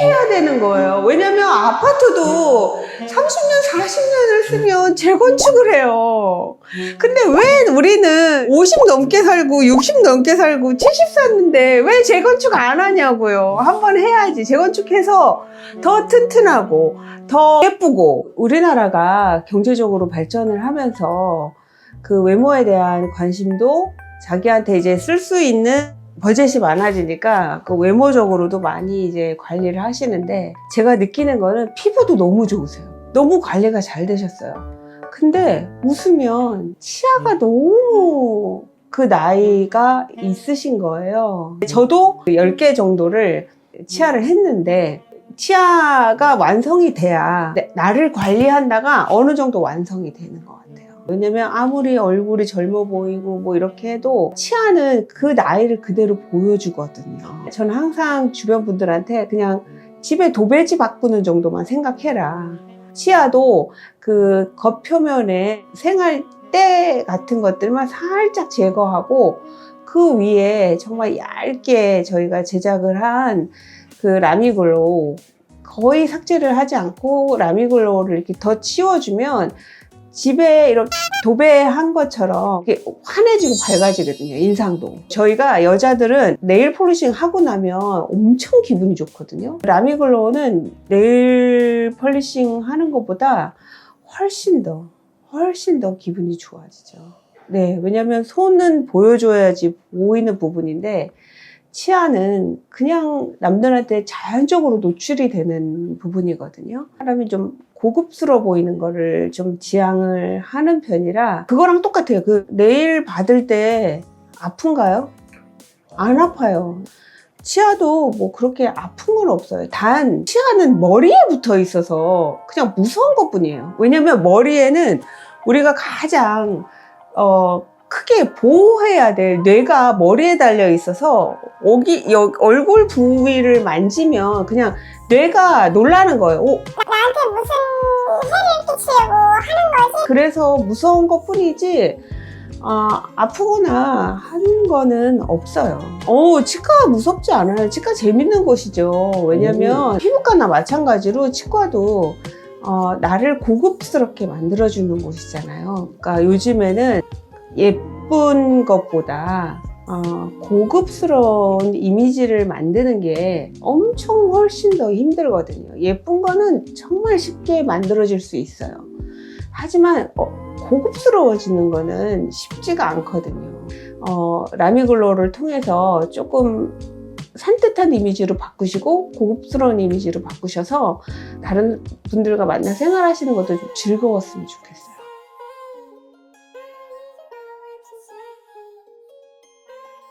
해야 되는 거예요. 왜냐면 아파트도 30년, 40년을 쓰면 재건축을 해요. 근데 왜 우리는 50 넘게 살고 60 넘게 살고 70 샀는데 왜 재건축 안 하냐고요. 한번 해야지. 재건축해서 더 튼튼하고 더 예쁘고 우리나라가 경제적으로 발전을 하면서 그 외모에 대한 관심도 자기한테 이제 쓸 수 있는 버젯이 많아지니까 그 외모적으로도 많이 이제 관리를 하시는데 제가 느끼는 거는 피부도 너무 좋으세요. 너무 관리가 잘 되셨어요. 근데 웃으면 치아가 너무 그 나이가 있으신 거예요. 저도 10개 정도를 치아를 했는데 치아가 완성이 돼야 나를 관리한다가 어느 정도 완성이 되는 것 같아요. 왜냐면 아무리 얼굴이 젊어 보이고 뭐 이렇게 해도 치아는 그 나이를 그대로 보여주거든요. 저는 항상 주변 분들한테 그냥 집에 도배지 바꾸는 정도만 생각해라. 치아도 그 겉표면에 생활 때 같은 것들만 살짝 제거하고 그 위에 정말 얇게 저희가 제작을 한 그 라미글로우 거의 삭제를 하지 않고 라미글로우를 이렇게 더 치워주면 집에 이렇게 도배한 것처럼 환해지고 밝아지거든요, 인상도. 저희가 여자들은 네일 폴리싱 하고 나면 엄청 기분이 좋거든요. 라미글로우는 네일 폴리싱 하는 것보다 훨씬 더, 훨씬 더 기분이 좋아지죠. 네, 왜냐면 손은 보여줘야지 보이는 부분인데, 치아는 그냥 남들한테 자연적으로 노출이 되는 부분이거든요. 사람이 좀 고급스러워 보이는 거를 좀 지향을 하는 편이라 그거랑 똑같아요. 그 네일 받을 때 아픈가요? 안 아파요. 치아도 뭐 그렇게 아픈 건 없어요. 단 치아는 머리에 붙어 있어서 그냥 무서운 것 뿐이에요. 왜냐면 머리에는 우리가 가장 어 크게 보호해야 될 뇌가 머리에 달려 있어서 여기 여- 얼굴 부위를 만지면 그냥 뇌가 놀라는 거예요. 오, 나한테 무슨 해를 끼치려고 하는 거지? 그래서 무서운 것 뿐이지 아, 아프거나 하는 거는 없어요. 어, 치과 무섭지 않아요. 치과 재밌는 곳이죠. 왜냐면 피부과나 마찬가지로 치과도 어, 나를 고급스럽게 만들어주는 곳이잖아요. 그러니까 요즘에는 예쁜 것보다 어, 고급스러운 이미지를 만드는 게 엄청 훨씬 더 힘들거든요. 예쁜 거는 정말 쉽게 만들어질 수 있어요. 하지만 어, 고급스러워지는 거는 쉽지가 않거든요. 어, 라미글로를 통해서 조금 산뜻한 이미지로 바꾸시고 고급스러운 이미지로 바꾸셔서 다른 분들과 만나 생활하시는 것도 좀 즐거웠으면 좋겠어요.